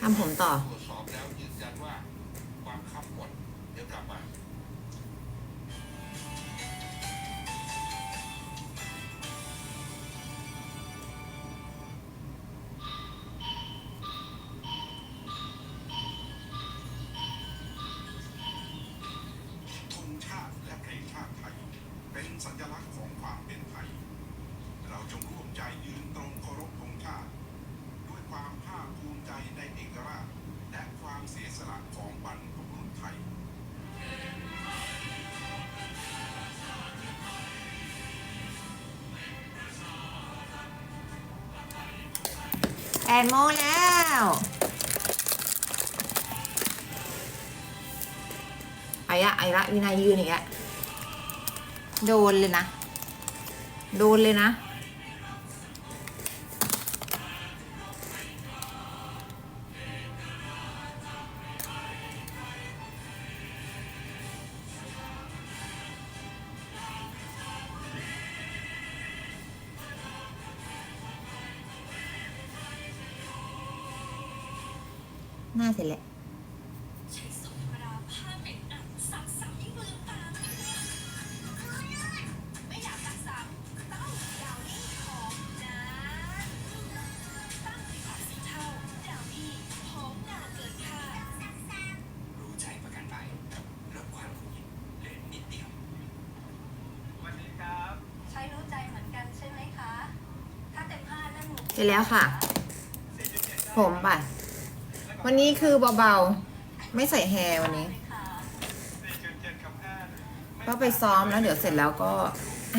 ทำผมต่อ ตรวจสอบแล้วยืนยันว่าความค้ำหมดเดี๋ยวกลับมา ปดโมงแล้ว ไอ้อะไอ้ละวินายืนอีกอะโดนเลยนะ โดนเลยนะ ถ้าเต็มห้านั่นหนูเสร็จแล้วค่ะ ผมป่ะ วันนี้คือเบาๆ ไม่ใส่แฮร์วันนี้ ก็ไปซ้อมแล้วเดี๋ยวเสร็จแล้วก็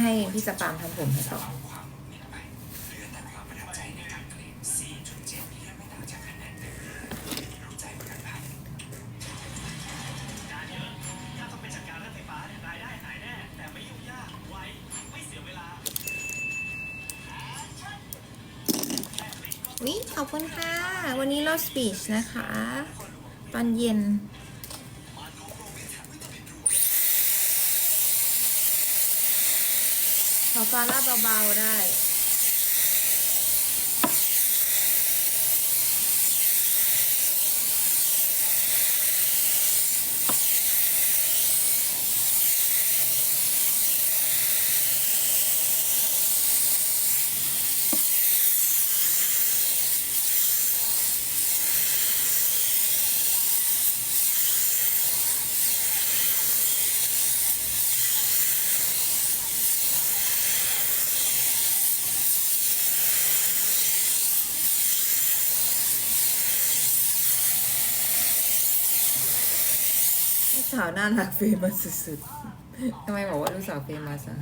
ให้พี่สปามทำผมให้ต่อ วันนี้เราสปีชนะคะ ตอนเย็น ขอฟาร่าเบา ๆ ได้ สาวน่ารักเฟมัสสุดๆทำไมบอกว่าลูกสาวเฟมัสอะ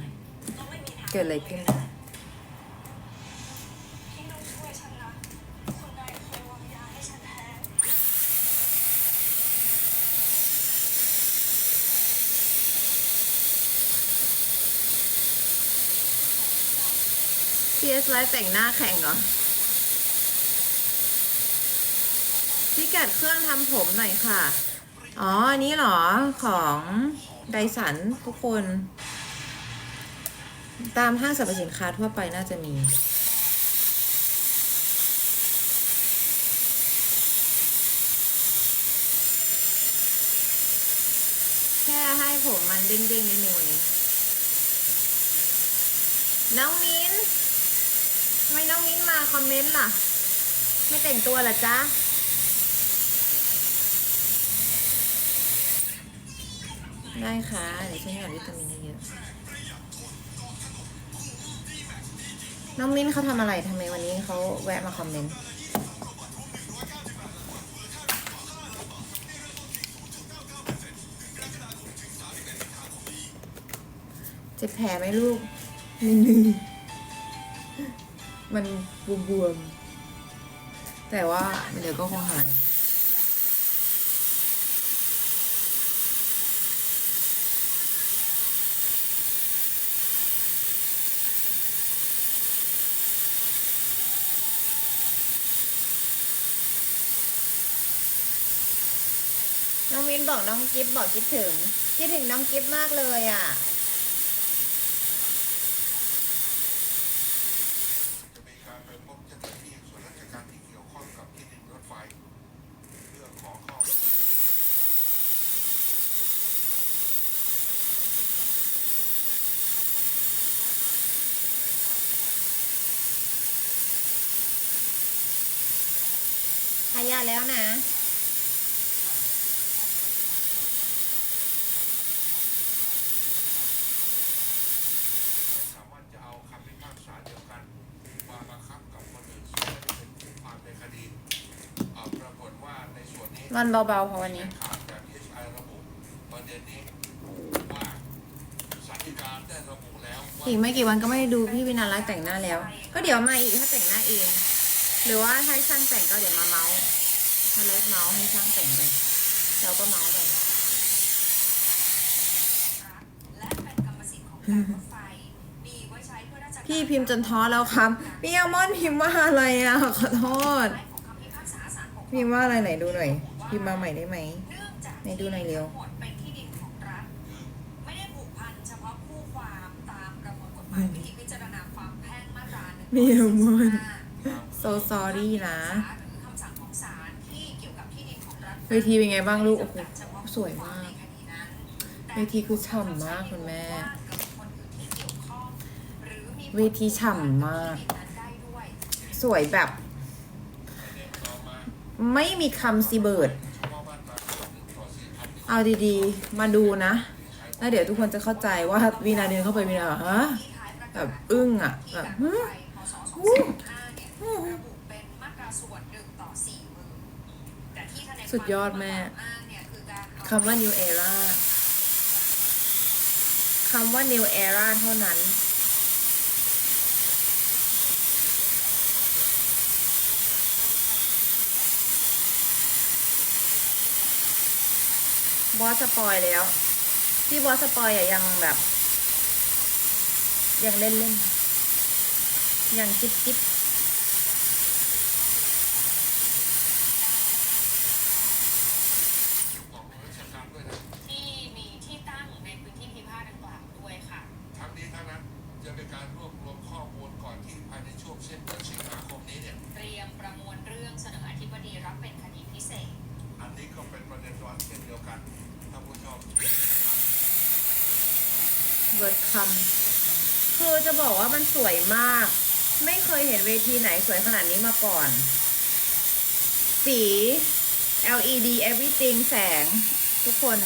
เกิดอะไรขึ้นพี่ต้องช่วยฉันนะคุณนายเคยวางยาให้ฉันแทน PS ไลฟ์แต่งหน้าแข่งเหรอพิกัดเครื่องทำผมหน่อยค่ะ อ๋อ อันนี้เหรอ ของไดสันทุกคน ตามห้างสรรพสินค้าทั่วไปน่าจะมี แค่ให้ผมมันเด้งๆนิดนึงวันนี้ น้องมิ้น ไม่น้องมิ้นมาคอมเมนต์ล่ะ ไม่แต่งตัวหรอจ๊ะ ได้ค่ะ เดี๋ยวฉันหยอดวิตามินเยอะน้องมิ้นเขาทำอะไรทำไมวันนี้เขาแวะมาคอมเมนต์เจ็บแผลไหมลูกนิดนึงมันบวมๆแต่ว่าเดี๋ยวก็คงหาย วินบอกน้องกิฟบอกคิดถึง คิดถึงน้องกิฟมากเลยอะ จะมีการไปพบเจ้าหน้าที่ส่วนราชการที่เกี่ยวข้องกับที่ดิรถไฟเพื่อขอข้อมูลขแล้วนะ ส่วนนี้รอนเบาๆพอวันนี้ข่าวจาก DSI ระบุประเด็นนี้ว่าสาธิการได้ระบุแล้วว่าอีกไม่กี่วันก็ไม่ได้ดูพี่วินาไลฟ์แต่งหน้าแล้ว ก็เดี๋ยวมาอีกถ้าแต่งหน้าเอง หรือว่าให้ช่างแต่งก็เดี๋ยวมาเมาส์ถ้าเลิกเมาส์ให้ช่างแต่งไปเราก็เมาส์ไปและเป็นกรรมสิทธิ์ของการรถไฟมีไว้ใช้เพื่อราชการพี่พิมพ์จนท้อแล้วครับพี่อัลมอนด์พิมพ์ว่าอะไรอะขอโทษของคำพิพากษาศาลปกครองพิมพ์ว่าอะไรไหนดูหน่อย พิมพ์มาใหม่ได้ไหมเนื่องจากไหนดูหน่อยเร็วทั้งหมดเป็นที่ดินของรัฐไม่ได้ผูกพันเฉพาะคู่ความตามประมวลกฎหมายวิธีพิจารณาความแพ่งมาตราหนึ่งมีอัลมอนด์ห so sorry นะรือคำสั่งของศาลที่เกี่ยวกับที่ดินของรัฐเวทีเป็นไงบ้างลูก โอ้โหเฉพาะสวยมากในคดีนั้นเวทีคือฉ่ำมากคุณแม่กับคนอื่นที่เกี่ยวข้องหรือมีเวทีฉ่ำมากที่ดินนั้นได้ด้วยสวยแบบ ไม่มีคำซีเบิร์ด เอาดีๆ มาดูนะ แล้วเดี๋ยวทุกคนจะเข้าใจว่าวีนาเดินเข้าไปวีนาแบบฮะที่ท้ายประกาศแบบอึ้งอะแบบที่หึการรถไฟพศ2565เนี่ยระสุดยอดแม่คำว่า new era คำว่า new era เท่านั้น บอสสปอยแล้ว ที่บอสสปอยอะยังแบบ ยังเล่นเล่นๆยังจิ๊บจิ๊บ ของราชการด้วยนะ ที่มีที่ตั้งในพื้นที่พิพาทดังกล่าวด้วยค่ะ ทั้งนี้ทั้งนั้นจะเป็นการรวบรวมข้อมูลก่อนที่ภายในช่วงเส้นเดือนสิงหาคมนี้เนี่ย เตรียมประมวลเรื่องเสนออธิบดีรับเป็นคดีพิเศษ อันนี้ก็เป็นประเด็นร้อนเช่นเดียวกันท่านผู้ชม เวิร์ดคำคือจะบอกว่ามันสวยมาก ไม่เคยเห็นเวทีไหนสวยขนาดนี้มาก่อน สี LED everything แสง ทุกคน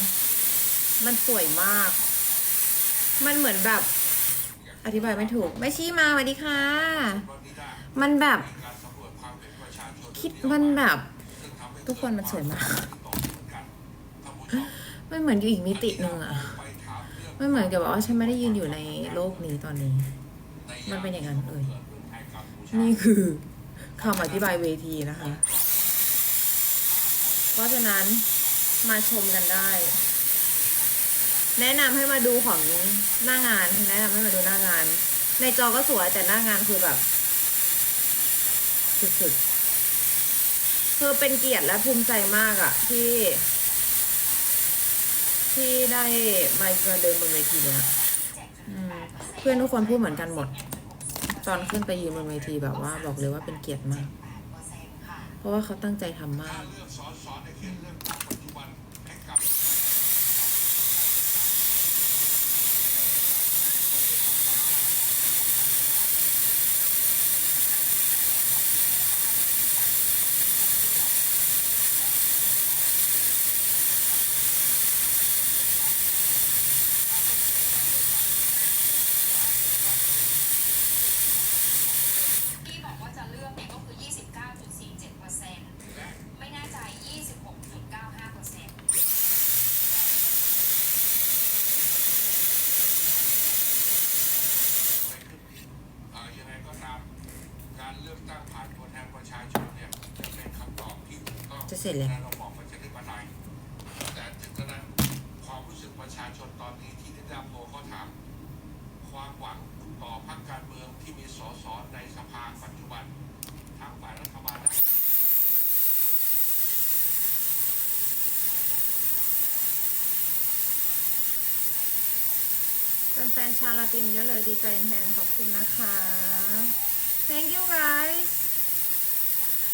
มันสวยมาก มันเหมือนแบบ อธิบายไม่ถูก ไม่ชี้มาสวัสดีค่ะ มันแบบ คิดมันแบบ ทุกคนมันสวยมาก มันเหมือนอยู่อีกมิติหนึ่งอะ มเรื่องมันเหมือนกับว่าฉันไม่ได้ยืนอยู่ในโลกนี้ตอนนี้ มันเป็นอย่างนั้นเลย นี่คือคำอธิบายเวทีนะคะ เพราะฉะนั้นมาชมกันได้ แนะนำให้มาดูของหน้างาน แนะนำให้มาดูหน้างาน ในจอก็สวยแต่หน้างานคือแบบสุดๆคือเป็นเกียรติและภูมิใจมากอะที่ ที่ได้มาเดินบนเวทีเนี้ยอืมเพื่อนทุกคนพูดเหมือนกันหมด ตอนขึ้นไปยืนบนเวทีแบบว่าบอกเลยว่าเป็นเกียรติมาก เพราะว่าเขาตั้งใจทำมาก การเลือกสอสอในเขตเลือกตั้งปัจจุบันให้กับ ที่บอกว่าจะ เลือกเนี่ยก็คือ 29.47%ไม่แน่ใจ 26.95%อะไรขึ้นเอ่อยังไงก็ตาม การเลือกตั้งผ่านตัวแทนประชาชนเนี่ยจะเป็นคำตอบที่ถูกต้องจะเสร็จแล้วในระบอบประชาธิปไตยแต่ถึงกระนั้นความรู้สึกประชาชนตอนนี้ที่ได้รับโพลเขาถาม ความหวังต่อพรรคการเมืองที่มีสสในสภาปัจจุบันทั้งฝ่ายรัฐบาลและฝ่าย เป็น แฟนชาลาตินเยอะเลยดีใจแทนขอบคุณนะคะ thank you guys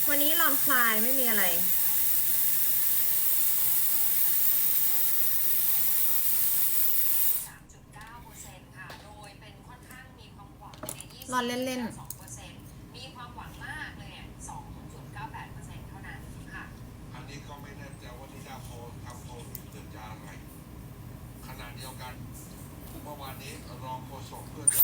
วันนี้ลอนคลายไม่มีอะไร3.9%ค่ะโดยเป็นค่อนข้างมีความหวังใน20รอนเล่น2%มีความหวังมากเลยเนี่ย2.98%เท่านั้น นี้ก็ไม่แน่ใจว่านิดาโพลทำโพลเพื่อจะอะไร ขณะเดียวกันเมื่อวา นี้รองโฆษกเพื่อจะ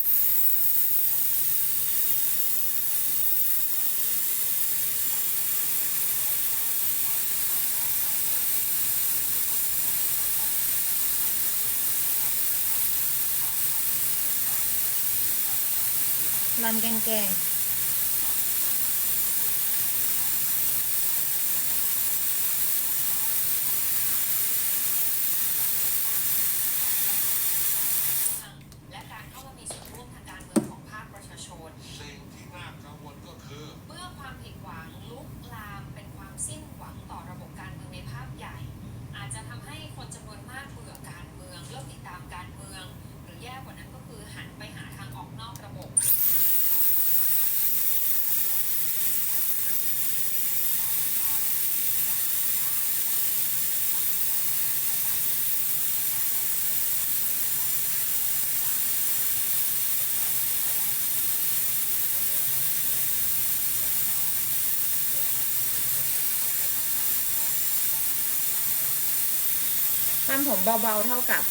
รันแกงแกง และการเข้ามามีส่วนร่วมทางการเมืองของภาคประชาชน สิ่งที่น่ากังวลก็คือ เมื่อความผิดหวังลุกลามเป็นความสิ้นหวังต่อระบบการเมืองในภาพใหญ่ อาจจะทำให้คนจำนวนมากเบื่อการเมืองเลิกติดตามการเมือง หรือแย่กว่านั้นก็คือหันไปหาทางออกนอกระบบ ทำผมเบาๆเท่ากับ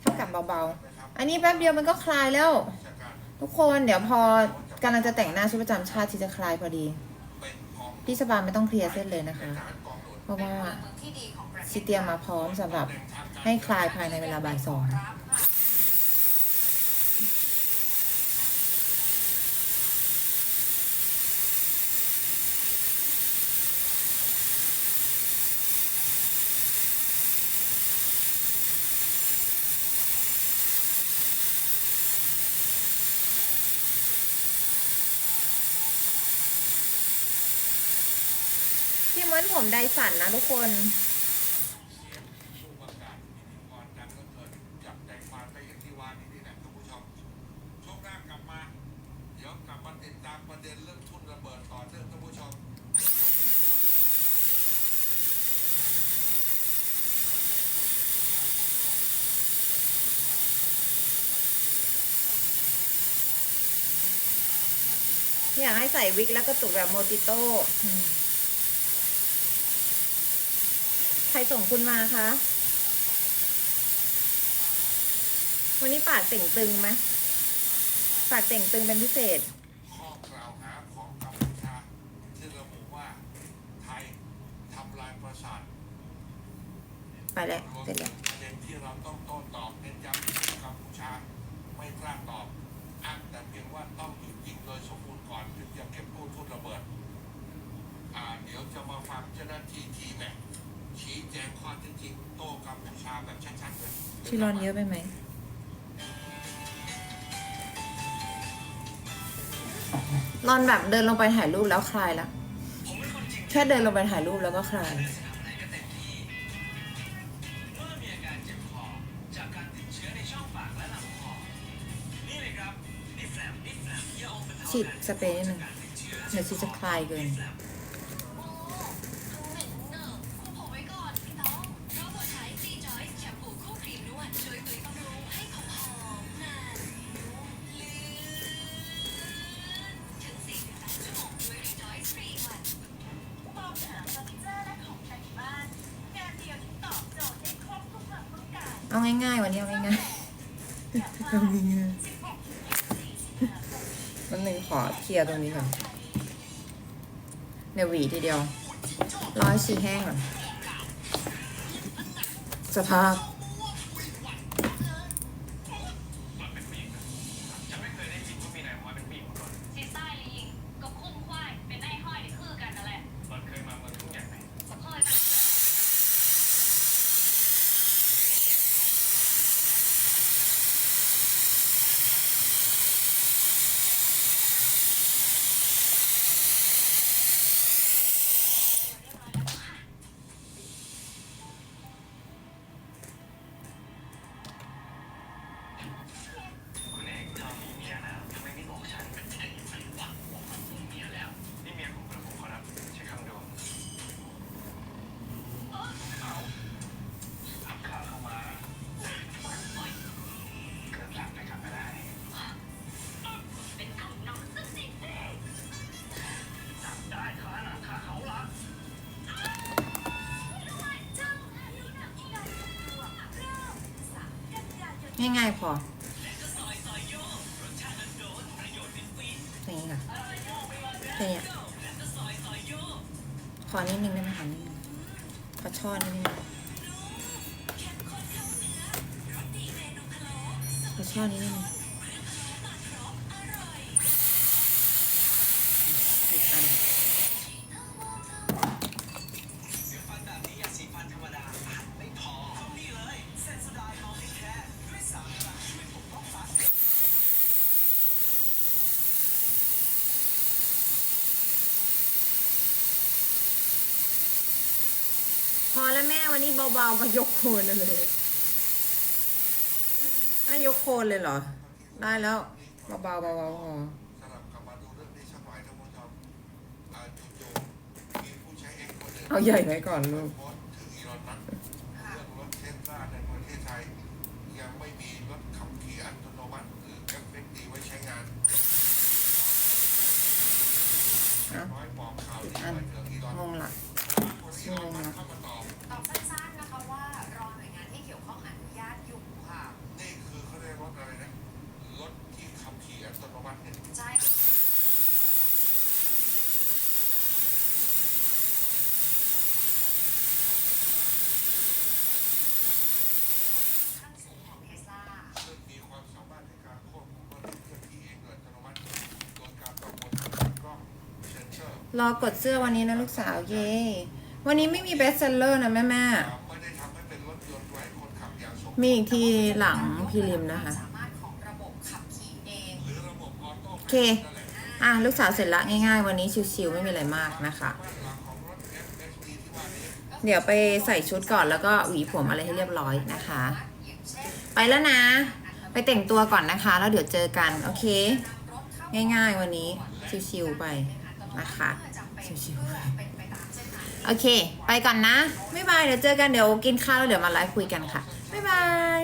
เท่ากับเบาๆ อันนี้แป๊บเดียวมันก็คลายแล้ว ทุกคนเดี๋ยวพอกำลังจะแต่งหน้าชุดประจำชาติที่จะคลายพอดี พี่สบายไม่ต้องเคลียร์เส้นเลยนะคะเพราะว่าชิเตรียมมาพร้อมสำหรับให้คลายภายในเวลาบ่ายสอง รับค่ะ พี่ม้วนผมไดสันนะทุกคน ผู้ประกาศพิธีกรดังเหลือเกินจับใจความได้อย่างที่ว่านี่นี่แหละท่านผู้ชมช่วงหน้ากลับมา เดี๋ยวกลับมาติดตามประเด็นเรื่องทุนระ เบิดต่อเนื่องท่านผู้ชมอยากให้ใส่วิกแล้วก็ตุกแบบโมติโต้อืมใค รส่งคุณมาคะ วันนี้ปากเต่งตึงไหมปากเต่งตึงเป็นพิเศษ ข้อกล่าวหาของกัมพูชาที่ระบุว่าไทยทำลายประสาทไปแล้วรวมเสร็จถึแล้ว งประเด็นที่เราต้องโต้ตอบเน้นย้ำที่กัมพูชาไม่กล้าตอบอ้างแต่เพียงว่าต้องหยุดยิงโดยสมบูรณ์ก่อนถึงจะเก็บกู้ทุนระเบิด อ่าเดี๋ยวจะมาฟังเจ้าหน้าที่ทีแม็ก ชี้แจงข้อเท็จจริงโต้กัมพูชาแบบชัดๆเลยชิรอนเยอะไปไหมรอนแบบเดินลงไปถ่ายรูปแล้วคลายแล้วผมเป็นคนจริงแค่เดินลงไปถ่ายรูปแล้วก็คลายเล่นสนามไหนก็เต็มที่เมื่อมีอาการเจ็บคอจากการติดเชื้อในช่องปากและลำคอนี่เลยครับดิแฟลมดิแฟลมยาอมบรรเทาฉีดสเปรย์นิดนึงการติดเชื้อเดี๋ยวชีจะคลายเกิน ง่ายๆวันนี้เอาง่ายๆเอาง่ายๆวันหนึ่งขอเคลียร์ตรงนี้ก่อนเดี๋ยวหวีทีเดียวร้อยชีแห้งก่อนสภาพ ง่ายพออย่างนี้ค่ะแค่นี้ขอนิดนึงได้ไหมคะนิดนึงขอช่อนิดนึงขอช่อนิดนึง วันนี้เบาๆมายกโคนเลยอะยกโคนเลยเหรอ ได้แล้วเบาๆเบาๆพอสำหรับกลับมาดูเรื่องนี้สักหน่อยท่านผู้ชมจู่ๆมีผู้ใช้เองคนหนึ่งเอาใหญ่ไว้ก่อนลูกโพสต์ถึงอีลอนมัสก์เรื่องรถเทสลาในประเทศไทย ยังไม่มีรถขับขี่อัตโนมัติหรือ FSD ไว้ใช้งานอะน้อยบอกข่าวดีไปถึงอีลอนงงละคนอีลอนมัสก์เข้ามาตอบ ตอบสั้นๆนะคะว่ารอหน่วยงานที่เกี่ยวข้องอนุญาตอยู่ค่ะ นี่คือเขาเรียกรถอะไรนะ รถที่ขับขี่อัตโนมัติเนี่ย ใช่ ขั้นสูงของเทสลา ซึ่งมีความสามารถในการควบคุมรถที่เคลื่อนที่เองโดยอัตโนมัติ โดยการประมวลผลกล้องเซนเซอ รอกดเสื้อวันนี้นะลูกสาวเย้วันนี้ไม่มีเบสเซลเลอร์นะแม่แม่มีอีกทีหลังพิลิมนะคะโอเค อะลูกสาวเสร็จละง่ายๆ วันนี้ชิวๆไม่มีอะไรมากนะคะ เดี๋ยวไปใส่ชุดก่อนแล้วก็หวีผมอะไรให้เรียบร้อยนะคะ ไปแล้วนะ ไปแต่งตัวก่อนนะคะ แล้วเดี๋ยวเจอกัน โอเค ง่ายๆ วันนี้ชิวๆไป นะคะชิวๆโอเค ไปก่อนนะ บ๊ายบาย เดี๋ยวเจอกัน เดี๋ยวกินข้าวแล้วเดี๋ยวมาไลฟ์คุยกันค่ะ บ๊ายบาย